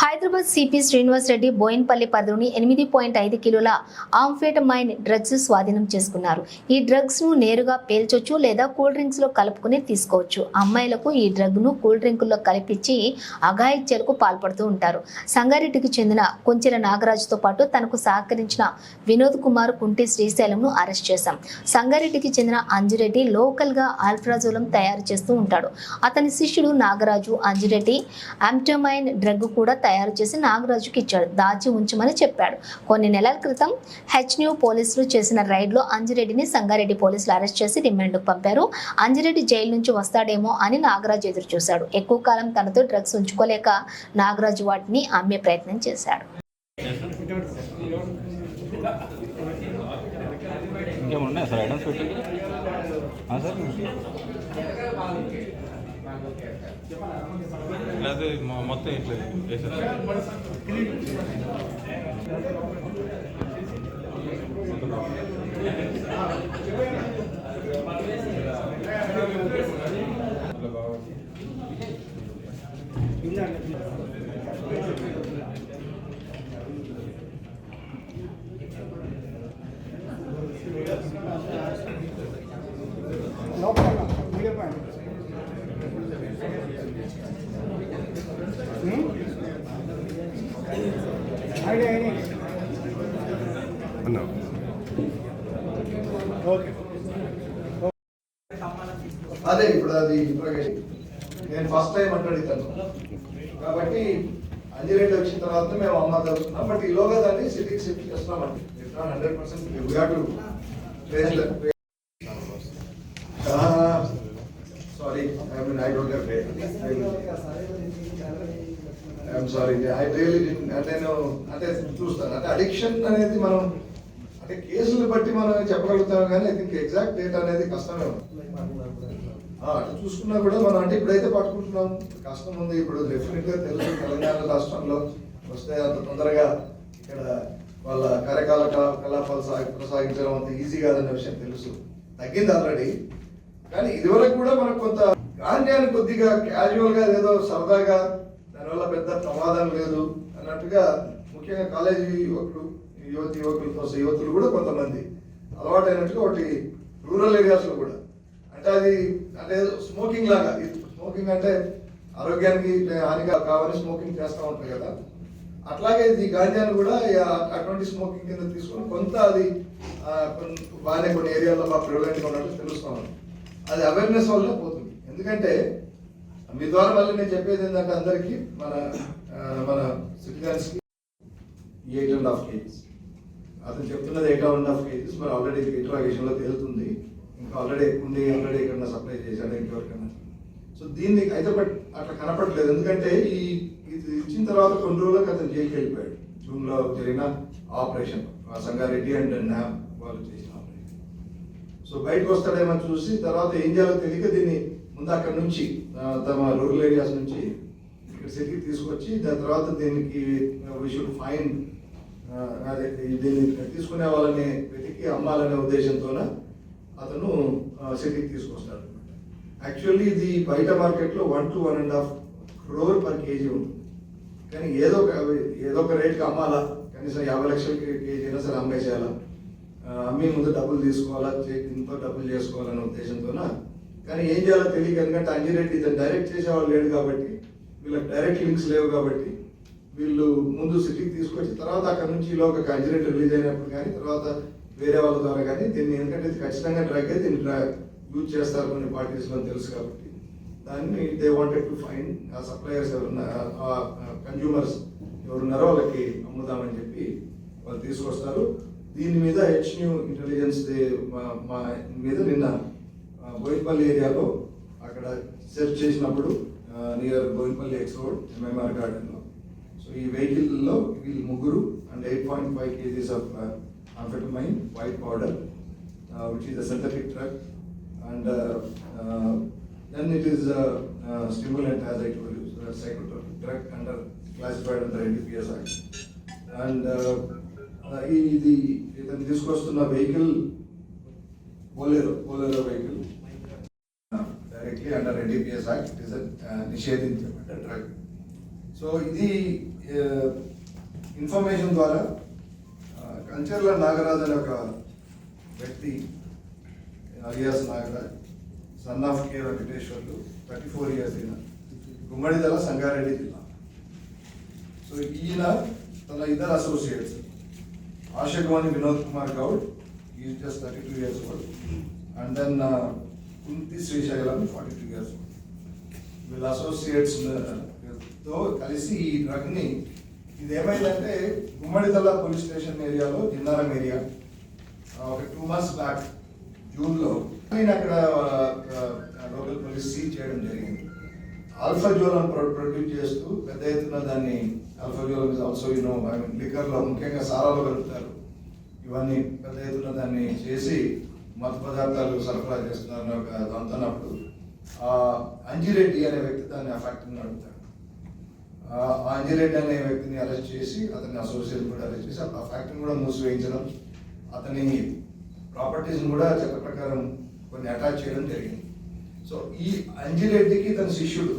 Hyderabad CP Srinivas Reddy Boinpally పరిధిలోని ఎనిమిది point ఐదు కిలోల ఆంఫెటమైన్ డ్రగ్స్ స్వాధీనం చేసుకున్నారు. ఈ డ్రగ్స్ను నేరుగా పేల్చొచ్చు లేదా కూల్ డ్రింక్స్లో కలుపుకుని తీసుకోవచ్చు. అమ్మాయిలకు ఈ డ్రగ్ను కూల్ డ్రింకుల్లో కలిపించి అఘాయిత్యాలకు పాల్పడుతూ ఉంటారు. సంగారెడ్డికి చెందిన కొంచెల నాగరాజుతో పాటు తనకు సహకరించిన వినోద్ కుమార్ కుంటి శ్రీశైలంను అరెస్ట్ చేశాం. సంగారెడ్డికి చెందిన అంజిరెడ్డి లోకల్గా ఆల్ఫ్రాజోలం తయారు చేస్తూ ఉంటాడు. అతని శిష్యుడు నాగరాజు అంజిరెడ్డి ఆమ్టమైన్ డ్రగ్ కూడా తయారు చేసి నాగరాజుకి ఇచ్చాడు. దాచి ఉంచమని చెప్పాడు. కొన్ని నెలల క్రితం హెచ్న్యూ పోలీసులు చేసిన రైడ్లో అంజిరెడ్డిని సంగారెడ్డి పోలీసులు అరెస్ట్ చేసి రిమాండ్కు పంపారు. అంజిరెడ్డి జైలు నుంచి వస్తాడేమో అని నాగరాజు ఎదురు చూశాడు ఎక్కువ కాలం తనతో డ్రగ్స్ ఉంచుకోలేక నాగరాజు వాటిని అమ్మే ప్రయత్నం చేశాడు. ఇంకేమున్నాయి? సార్ ఐటమ్స్ పెట్టి సార్? లేదా మొ- మొత్తం ఇట్లా వేసేది లోపల అన్నా అదే ఇప్పుడు అది నేను ఫస్ట్ టైం అంటాడు కాబట్టి అన్ని అంజిరెడ్డి వచ్చిన తర్వాత మేము అమ్మ తెలుసుకున్నాం బట్ ఈలోగా దాన్ని సిటీకి షిఫ్ట్ చేస్తున్నామండి. Hundred percent sorry I mean I don't have I'm sorry I really నేను అంటే చూస్తాను. అంటే అడిక్షన్ అనేది మనం అంటే కేసులు బట్టి మనం చెప్పగలుగుతాం కానీ ఐ థింక్ ఎగ్జాక్ట్ డేట్ అనేది కష్టమే అట్లా చూసుకున్నా కూడా మనం అంటే ఇప్పుడైతే పట్టుకుంటున్నాం కష్టం ఉంది. ఇప్పుడు డెఫినెట్గా తెలుసు తెలంగాణ రాష్ట్రంలో వస్తే అంత తొందరగా ఇక్కడ వాళ్ళ కార్యకాల కలాపాలు సాగి కొనసాగించడం అంత ఈజీ కాదన్న విషయం తెలుసు. తగ్గింది ఆల్రెడీ కానీ ఇదివరకు కూడా మనకు కొంత గాంధ్యాన్ని కొద్దిగా క్యాజువల్గా ఏదో సరదాగా దానివల్ల పెద్ద ప్రమాదం లేదు అన్నట్టుగా ముఖ్యంగా కాలేజీ యువకులు యువతి యువకులతో యువతులు కూడా కొంతమంది. అలవాటైనట్టుగా ఒకటి రూరల్ ఏరియాస్లో కూడా. అంటే అది అంటే స్మోకింగ్ లాగా. స్మోకింగ్ అంటే ఆరోగ్యానికి హానిగా కావాలని స్మోకింగ్ చేస్తూ ఉంటారు కదా. అట్లాగే ఇది గాంజాను కూడా అటువంటి స్మోకింగ్ కింద తీసుకొని కొంత అది బాగానే కొన్ని ఏరియాలో బాగా ప్రివలెంట్గా ఉన్నట్టు తెలుస్తా ఉంది. అది అవేర్నెస్ వల్ల పోతుంది. ఎందుకంటే మీ ద్వారా మళ్ళీ నేను చెప్పేది ఏంటంటే అందరికీ మన మన సిటిజన్స్కి ఎయిట్ అండ్ హాఫ్ కేజీస్ అతను చెప్తున్నది ఎయిట్ అండ్ హాఫ్ కేజీస్ మరి ఆల్రెడీ ఇంట్రాగేషన్లో తేలుతుంది ఇంకా ఆల్రెడీ ఎక్కువ ఆల్రెడీ ఎక్కడన్నా సప్లై చేశాడు ఇంకెవరికన్నా సో దీన్ని అయితే బట్ అట్లా కనపడలేదు ఎందుకంటే ఈ ఇది ఇచ్చిన తర్వాత కొన్ని రోజులకు అతను జైలుకి వెళ్ళిపోయాడు. జూన్లో జరిగిన ఆపరేషన్. ఆ సంగారెడ్డి అండ్ న్యామ్ వాళ్ళు చేసిన ఆపరేషన్. సో బయటకు వస్తాడేమో చూసి తర్వాత ఏం చేయాలో తెలియక దీన్ని ముందు అక్కడ నుంచి తమ రూరల్ ఏరియాస్ నుంచి ఇక్కడ సిటీకి తీసుకొచ్చి దాని తర్వాత దీనికి వి షుడ్ ఫైన్ అదే దీన్ని తీసుకునే వాళ్ళని వెతికి అమ్మాలనే ఉద్దేశంతోన అతను సిటీకి తీసుకొస్తాడు. యాక్చువల్లీ ఇది బయట మార్కెట్లో one to one and half crore per KG ఉంటుంది. కానీ ఏదో ఒక ఏదో ఒక రేట్కి అమ్మాలా కనీసం యాభై లక్షల కేజీ అయినా సరే అమ్మేసేయాలా. అమ్మి ముందు డబ్బులు తీసుకోవాలా ఇంత డబ్బులు చేసుకోవాలనే ఉద్దేశంతోన. కానీ ఏం చేయాలో తెలియక ఎందుకంటే అంజిరెడ్డి ఇతను డైరెక్ట్ చేసేవాళ్ళు లేడు కాబట్టి వీళ్ళకి డైరెక్ట్ లింక్స్ లేవు కాబట్టి వీళ్ళు ముందు సిటీకి తీసుకొచ్చి తర్వాత అక్కడ నుంచి ఈలోగా కంజరేట్ రిలీజ్ అయినప్పుడు కానీ తర్వాత వేరే వాళ్ళ ద్వారా కానీ దీన్ని ఎందుకంటే ఇది ఖచ్చితంగా డ్రగ్ దీన్ని డ్రగ్ యూజ్ చేస్తారు కొన్ని పార్టీస్లో తెలుసు కాబట్టి. దాన్ని దే వాంటెడ్ టు ఫైండ్ ఆ సప్లయర్స్ ఎవరున్నారు ఆ కన్జ్యూమర్స్ ఎవరున్నారో వాళ్ళకి అమ్ముదామని చెప్పి వాళ్ళు తీసుకొస్తారు. దీని మీద హెచ్ న్యూ ఇంటెలిజెన్స్ మా మీద నిన్న బోయిపల్లి ఏరియాలో అక్కడ సెర్చ్ చేసినప్పుడు near Bowenpally X road MMR గార్డెన్లో సో ఈ వెహికల్లో వీళ్ళు ముగ్గురు and eight point five KGs of amphetamine white powder which is a synthetic drug and then it is stimulant as I as I told you, so that's psychotropic drug under ఇది ఇతను తీసుకొస్తున్న vehicle Bolero Bolero vehicle directly under NDPS act it is నిషేధించబడ్డ drug so ఇది uh, information ద్వారా uh, Kancharla Kancherla Nagaraj అనే ఒక వ్యక్తి alias Nagaraj son of K Venkateswarlu thirty four years ఈయన గుమ్మడిదల సంగారెడ్డి జిల్లా. సో ఈయన తన ఇద్దరు అసోసియేట్స్ ఆశకవాణి వినోద్ కుమార్ గౌడ్ ఈ just thirty two years old and then Kunti Srisailam forty two years వీళ్ళ అసోసియేట్స్తో కలిసి ఈ డ్రగ్ని ఇది ఏమైందంటే గుమ్మడితల పోలీస్ స్టేషన్ ఏరియాలో జిన్నారం ఏరియా ఒక టూ మంత్స్ బ్యాక్ జూన్లో. నేను అక్కడ లోకల్ పోలీస్ సీజ్ చేయడం జరిగింది. ఆల్ఫా జోలం ప్రొడ్యూస్ చేస్తూ పెద్ద ఎత్తున దాన్ని alprazolam is also you know I లిక్కర్లో ముఖ్యంగా సారాలో కలుపుతారు. ఇవన్నీ పెద్ద ఎత్తున దాన్ని చేసి మత పదార్థాలు సరఫరా చేస్తున్నారని ఒక దాంతోనప్పుడు ఆ అంజిరెడ్డి అనే వ్యక్తి దాన్ని ఆ ఫ్యాక్టరీని అడుగుతాడు ఆ అంజిరెడ్డి అనే వ్యక్తిని అరెస్ట్ చేసి అతని అసోసియేట్ కూడా అరెస్ట్ చేసి ఆ ఫ్యాక్టరీని కూడా మూసివేయించడం అతని ప్రాపర్టీస్ని కూడా చట్ట ప్రకారం కొన్ని అటాచ్ చేయడం జరిగింది. సో ఈ అంజిరెడ్డికి తన శిష్యుడు